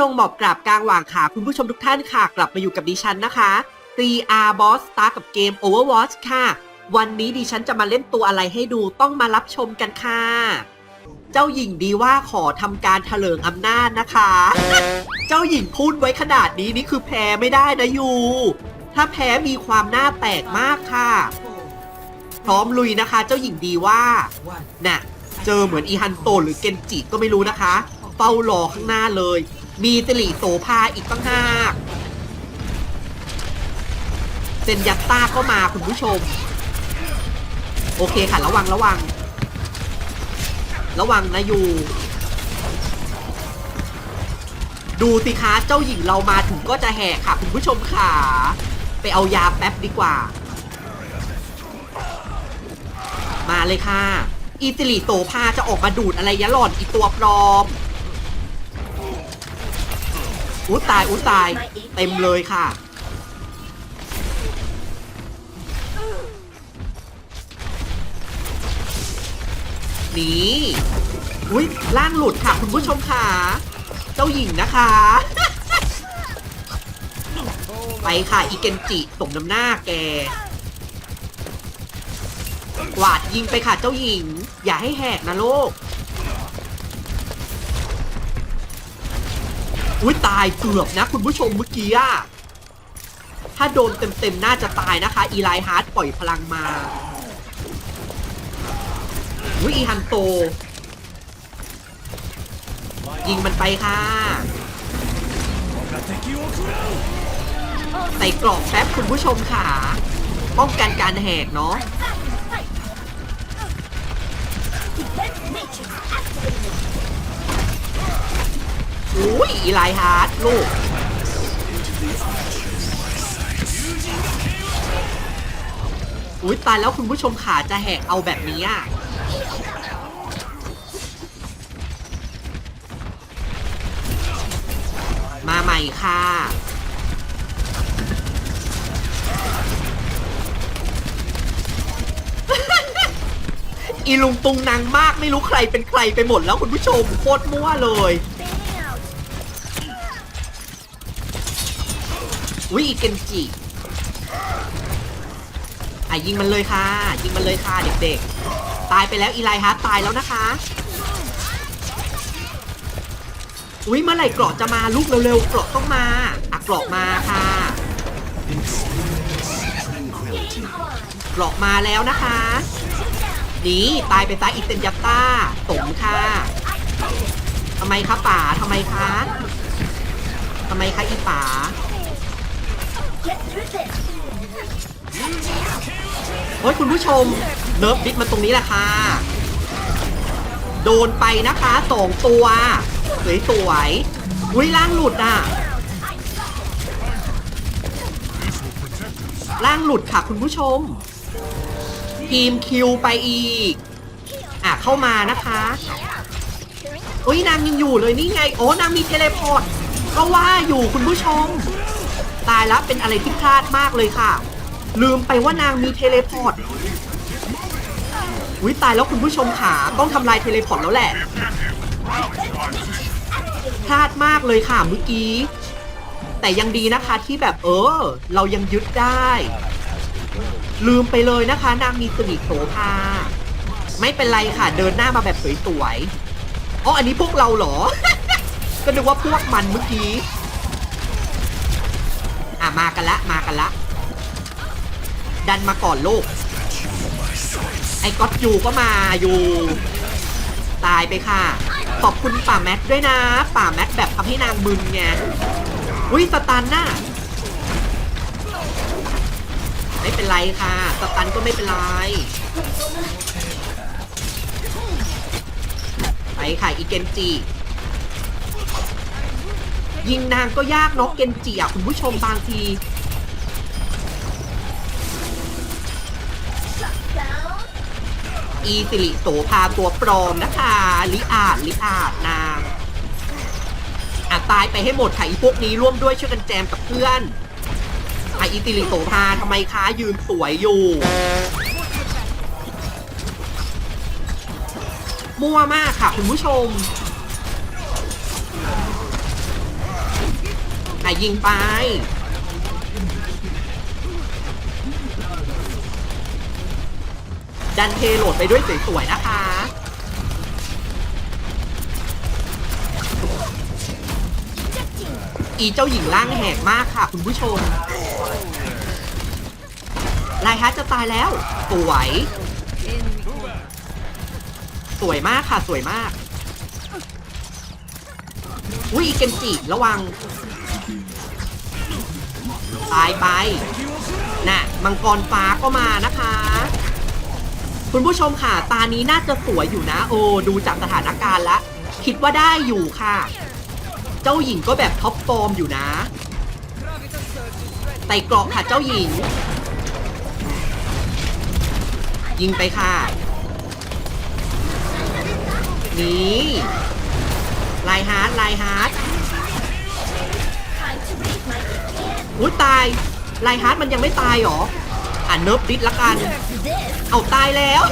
ลงหมอบกราบกลางหว่างขาคุณผู้ชมทุกท่านค่ะ กลับมาอยู่กับดิฉันนะคะ 3R Boss Star กับเกม Overwatch ค่ะ วันนี้ดิฉันจะมาเล่นตัวอะไรให้ดูต้องมารับชมกันค่ะ เจ้าหญิงดีว่าขอทำการเถลิงอำนาจนะคะ เจ้าหญิงพูดไว้ขนาดนี้นี่คือแพ้ไม่ได้นะยู ถ้าแพ้มีความหน้าแตกมากค่ะ พร้อมลุยนะคะ เจ้าหญิงดีว่าน่ะ เจอเหมือนอีฮันโตหรือเกนจิก็ไม่รู้นะคะเฝ้ารอข้างหน้าเลย มีสิริโสภาอีกตั้งห้าเซนยัตตาก็มาคุณผู้ชม โอเคค่ะ ระวังระวัง ระวังนะยูดูสิคะเจ้าหญิงเรามาถึงก็จะแหกค่ะ คุณผู้ชมค่ะ ไปเอายาแป๊บดีกว่า มาเลยค่ะ อีสิริโสภาจะออกมาดูดอะไรยะหล่อนอีตัวปลอม อู้ตายอู้ตาย เต็มเลยค่ะ นี่อุ้ยล่างหลุดค่ะคุณผู้ชมค่ะ เจ้าหญิงนะคะ ไปค่ะอีเกนจิสมน้ำหน้าแกกวาดยิงไปค่ะเจ้าหญิง อย่าให้แหกนะโลก อุ้ยตายเกือบนะคุณผู้ชมเมื่อกี้อะถ้าโดนเต็มๆ น่าจะตายนะคะ อีไลฮาร์ดปล่อยพลังมาอุ้ยอีฮันโต ยิงมันไปค่ะ ใส่กรอบแป๊บคุณผู้ชมค่ะ ป้องกันการแหกเนาะ อุ้ยอีไลฮาร์ดลูก อุ้ยตายแล้วคุณผู้ชมขาจะแหกเอาแบบนี้อะมาใหม่ค่ะ อีลุงตุงนางมากไม่รู้ใครเป็นใครไปหมดแล้วคุณผู้ชมโคตรมั่วเลย อุ้ยเกนจิอะยิงมันเลยค่ะ ยิงมันเลยค่ะเด็กๆ ตายไปแล้วอีไลฮาร์ดตายแล้วนะคะ อุ้ยเมื่อไหร่เกราะจะมาลูกเร็วๆเกราะต้องมาอะเกราะมาค่ะเกราะมาแล้วนะคะนี่ตายไปซะอิเซนยัตต้าสมค่ะทำไมคะป๋าทำไมคะทำไมคะอีป๋า โอ้ยคุณผู้ชมเนิร์ฟดิสมาตรงนี้แหละค่ะ โดนไปนะคะสองตัวสวยสวยๆอุ้ยล่างหลุดอะล่างหลุดค่ะคุณผู้ชม ทีมคิวไปอีก อะเข้ามานะคะอุ้ยนางยังอยู่เลยนี่ไง โอ้นางมีเทเลพอร์ตก็ว่าอยู่คุณผู้ชม ตายแล้วเป็นอะไรที่พลาดมากเลยค่ะ ลืมไปว่านางมีเทเลพอร์ตอุ้ยตายแล้วคุณผู้ชมขาต้องทำลายเทเลพอร์ตแล้วแหละ พลาดมากเลยค่ะเมื่อกี้ แต่ยังดีนะคะที่แบบเออ เรายังยึดได้ ลืมไปเลยนะคะ นางมีสนิโสภาไม่เป็นไรค่ะ เดินหน้ามาแบบสวยๆอ๋ออันนี้พวกเราเหรอ ก็นึกว่าพวกมันเมื่อกี้ อะมากันละมากันละ ดันมาก่อนโลกไอ้ก๊อตยูก็มาอยู่ ตายไปค่ะ ขอบคุณป่าแม็กด้วยนะ ป่าแม็กแบบทำให้นางมึนไงอุ้ยสตันน่ะไม่เป็นไรค่ะสตันก็ไม่เป็นไรไปค่ะอีเกนจิ ยิงนางก็ยากเนาะเกนจิอะคุณผู้ชมบางที อีสิริโสภาตัวปลอมนะคะ ลิอาดลิอาดนางอะตายไปให้หมดค่ะอีพวกนี้ร่วมด้วยช่วยกันแจมกับเพื่อนอะอีสิริโสภาทำไมคะยืนสวยอยู่มั่วมากค่ะคุณผู้ชม อะยิงไป ดันเทโหลดไปด้วยสวยๆนะคะ อีเจ้าหญิงร่างแหกมากค่ะ คุณผู้ชมลายฮัทจะตายแล้ว สวย สวยมากค่ะ สวยมาก อุ้ยเกนจิระวัง ตายไป น่ะ มังกรฟ้าก็มานะคะ คุณผู้ชมค่ะ ตานี้น่าจะสวยอยู่นะ โอ้ ดูจากสถานการณ์ละ คิดว่าได้อยู่ค่ะ เจ้าหญิงก็แบบท็อปฟอร์มอยู่นะไต่กรอกค่ะเจ้าหญิง ยิงไปค่ะ นี่ไลายฮาร์ดไลายฮาร์ด อุ้ยตายไลฮาร์ดมันยังไม่ตายหรอ อะเนิร์ฟดิสละกัน เอาตายแล้ว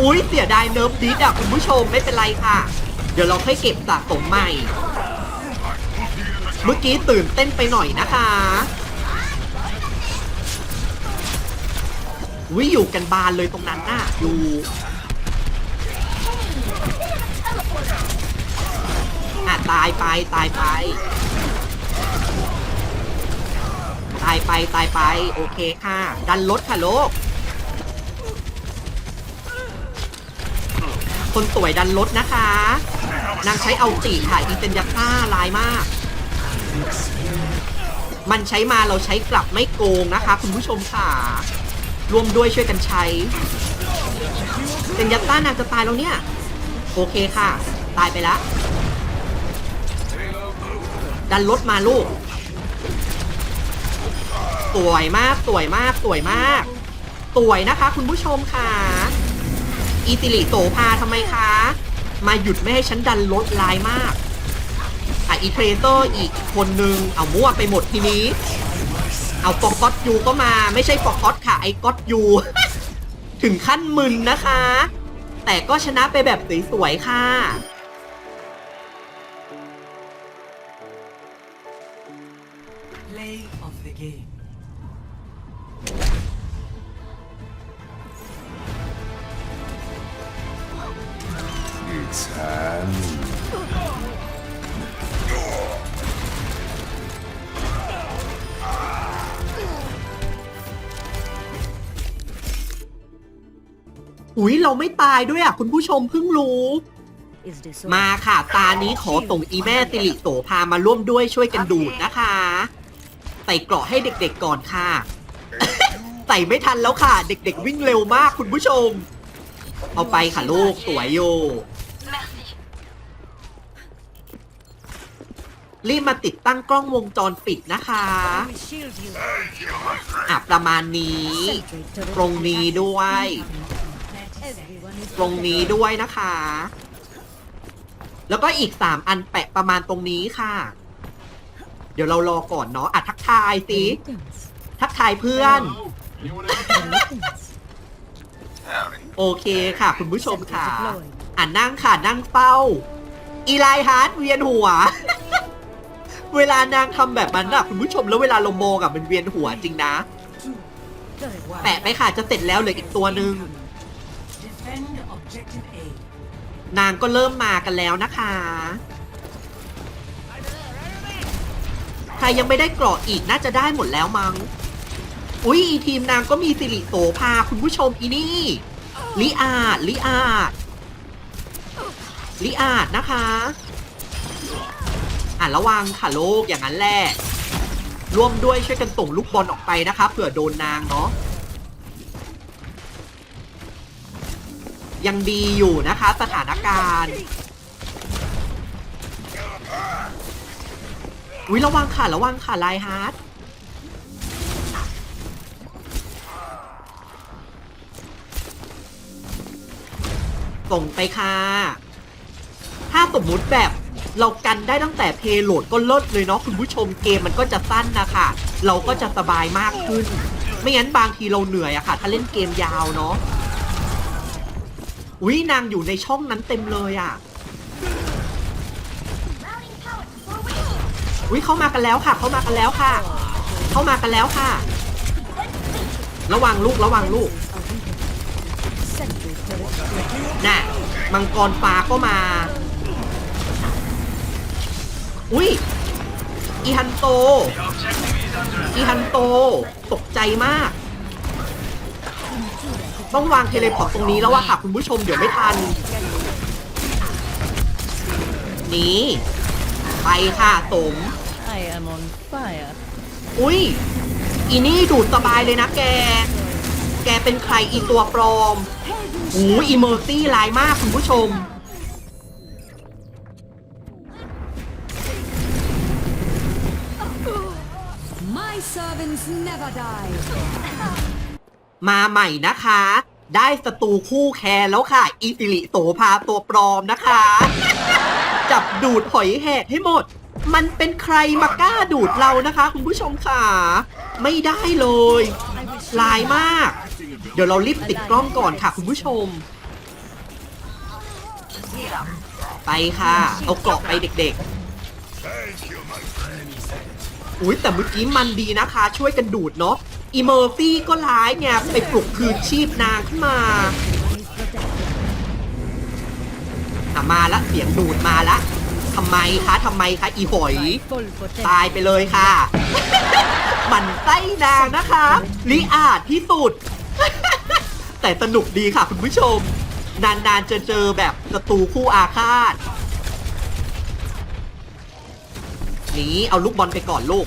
อุ้ยเสียดายเนิร์ฟดิสอะคุณผู้ชมไม่เป็นไรค่ะ เดี๋ยวเราค่อยเก็บสะสมใหม่ เมื่อกี้ตื่นเต้นไปหน่อยนะคะวิอยู่กันบานเลยตรงนั้นน่ะอยู่อะตายไปตายไป ตายไปตายไป โอเคค่ะ ดันรถค่ะโลก คนสวยดันรถนะคะ นางใช้เอาตีค่ะอีเซนยาค่าลายมาก มันใช้มาเราใช้กลับไม่โกงนะคะ คุณผู้ชมค่ะ รวมด้วยช่วยกันใช้เซนยาต้านางจะตายแล้วเนี่ย โอเคค่ะ ตายไปแล้วดันรถมาลูก สวยมากสวยมากสวยมากสวยนะคะ คุณผู้ชมค่ะ อีติลิโสพาทำไมคะ มาหยุดไม่ให้ฉันดันรถลายมากอะอีเทรเตอร์อีกคนนึง เอามั่วไปหมดทีนี้ เอาฟอกก๊อตยูก็มาไม่ใช่ฟอกก๊อตค่ะ ไอ้ก๊อตยู ถึงขั้นมึนนะคะ แต่ก็ชนะไปแบบสวยๆค่ะ Play of the game. อุ้ยเราไม่ตายด้วยอะ คุณผู้ชมเพิ่งรู้ มาค่ะ ตานี้ขอส่งอีแม่ติลิโสพามาร่วมด้วยช่วยกันดูดนะคะ ใส่เกราะให้เด็กๆก่อนค่ะ ใส่ไม่ทันแล้วค่ะ เด็กๆวิ่งเร็วมากคุณผู้ชม เอาไปค่ะลูกสวยโย รีบมาติดตั้งกล้องวงจรปิดนะคะ อะ ประมาณนี้ ตรงนี้ด้วย ตรงนี้ด้วยนะคะ แล้วก็อีกสามอันแปะประมาณตรงนี้ค่ะ เดี๋ยวเรารอก่อนเนาะอะทักทายสิ ทักทายเพื่อน โอเคค่ะ คุณผู้ชมค่ะ อะนั่งค่ะนั่งเฝ้า อีไลฮาร์ดเวียนหัว เวลานางทำแบบนั้นอะคุณผู้ชมแล้วเวลาเรามองอะมันเวียนหัวจริงนะ แปะไปค่ะจะเสร็จแล้วเหลืออีกตัวหนึ่งนางก็เริ่มมากันแล้วนะคะ ใครยังไม่ได้กราะอีกน่าจะได้หมดแล้วมั้ง อุ้ยทีมนางก็มีสิริโสภาคุณผู้ชมอีนี่ลิอาดลิอาดลิอาดนะคะ อะระวังค่ะโลกอย่างนั้นแหละร่วมด้วยช่วยกันส่งลูกบอลออกไปนะคะเผื่อโดนนางเนาะยังดีอยู่นะคะสถานการณ์อุ้ยระวังค่ะระวังค่ะไลฮาร์ดส่งไปค่ะ ถ้าสมมุติแบบ เรากันได้ตั้งแต่เพโหลดก็เลิศเลยเนาะคุณผู้ชมเกมมันก็จะสั้นนะคะเราก็จะสบายมากขึ้น ไม่งั้นบางทีเราเหนื่อยอะค่ะ ถ้าเล่นเกมยาวเนาะอุ้ยนางอยู่ในช่องนั้นเต็มเลยอะอุ้ยเข้ามากันแล้วค่ะ เข้ามากันแล้วค่ะ เข้ามากันแล้วค่ะ ระวังลูกระวังลูกน่ะมังกรฟ้าก็มา อุ้ยอีฮันโต อีฮันโต ตกใจมาก ต้องวางเทเลพอร์ตตรงนี้แล้วว่าค่ะ คุณผู้ชมเดี๋ยวไม่ทัน นี่ ไปค่ะสม I am on fire. อุ้ย อีนี่ดูดสบายเลยนะแก แกเป็นใครอีตัวปลอมโอ้อีเมอร์ซี่ร้ายมากคุณผู้ชม servants never die. มาใหม่นะคะ ได้สตูคู่แคร์แล้วค่ะ อีสิริโสภาตัวปลอมนะคะ จับดูดหอยแหกให้หมด มันเป็นใครมากล้าดูดเรานะคะ คุณผู้ชมค่ะ ไม่ได้เลยลายมาก เดี๋ยวเรารีบติดกล้องก่อนค่ะ คุณผู้ชม ไปค่ะ เอาเกาะไปเด็กๆ อุ้ยแต่เมื่อกี้มันดีนะคะ ช่วยกันดูดเนาะอีเมอร์ซี่ก็ร้ายไงไปปลุกคืนชีพนางขึ้นมาอะมาละเสียงดูดมาละทำไมคะทำไมคะอีหอย ตายไปเลยค่ะ มันไส้นางนะคะลิอาดที่สุด แต่สนุกดีค่ะคุณผู้ชม นานๆจะเจอแบบศัตรูคู่อาฆาต นี่เอาลูกบอลไปก่อนลูก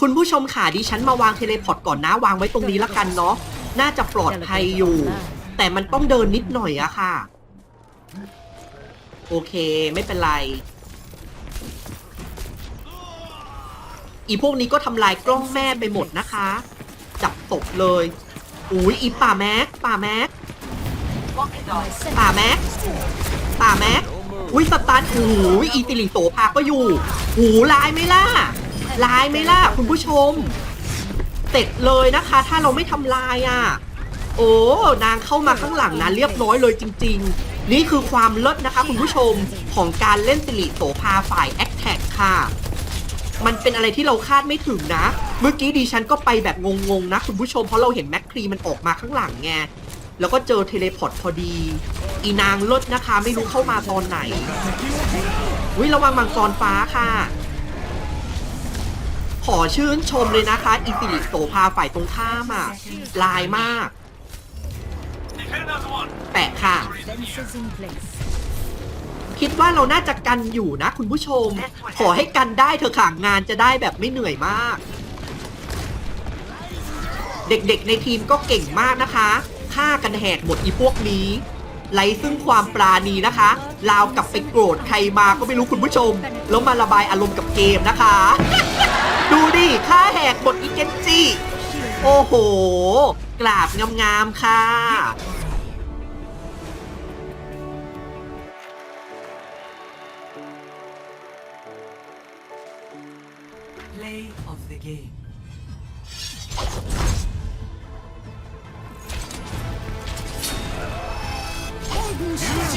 คุณผู้ชมค่ะดิฉันมาวางเทเลพอร์ตก่อนนะวางไว้ตรงนี้ละกันเนาะน่าจะปลอดภัยอยู่ แต่มันต้องเดินนิดหน่อยอะค่ะ โอเคไม่เป็นไร อีพวกนี้ก็ทำลายกล้องแม่ไปหมดนะคะ จับตบเลยอุ้ยอีป่าแม็กป่าแม็กป่าแม็กป่าแม็ก อุ้ยสตันโอ้ยอีติลิโสภาก็อยู่หูลายไหมล่ะลายไหมล่ะ คุณผู้ชมเสร็จเลยนะคะ ถ้าเราไม่ทำลายอะ โอ้นางเข้ามาข้างหลังนะเรียบร้อยเลยจริง ๆ นี่คือความเลิศนะคะ คุณผู้ชมของการเล่นสิริโสภาฝ่ายแอคแท็กค่ะ มันเป็นอะไรที่เราคาดไม่ถึงนะ เมื่อกี้ดิฉันก็ไปแบบงงๆนะ คุณผู้ชมเพราะเราเห็นแมคครีมันออกมาข้างหลังไง แล้วก็เจอเทเลพอร์ตพอดี อีนางลิศนะคะ ไม่รู้เข้ามาตอนไหนวิระวังมังกรฟ้าค่ะ ขอชื่นชมเลยนะคะอีสิริโสภาฝ่ายตรงข้ามอะลายมาก แปะค่ะ คิดว่าเราน่าจะกันอยู่นะคุณผู้ชม ขอให้กันได้เถอะค่ะงานจะได้แบบไม่เหนื่อยมาก เด็กๆในทีมก็เก่งมากนะคะ ฆ่ากันแหกหมดอีพวกนี้ ไรซึ่งความปราณีนะคะลาวกลับไปโกรธใครมาก็ไม่รู้คุณผู้ชม แล้วมาระบายอารมณ์กับเกมนะคะ ดูดิฆ่าแหกหมดอีเจนจีโอ้โห กราบงามๆค่ะ Play of the game. ส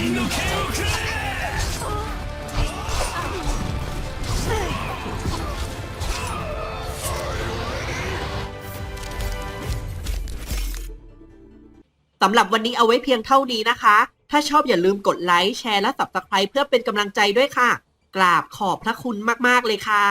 ำหรับวันนี้เอาไว้เพียงเท่านี้นะคะ ถ้าชอบอย่าลืมกดไลค์ แชร์ และ Subscribe เพื่อเป็นกำลังใจด้วยค่ะ กราบขอบพระคุณมาก ๆ เลยค่ะ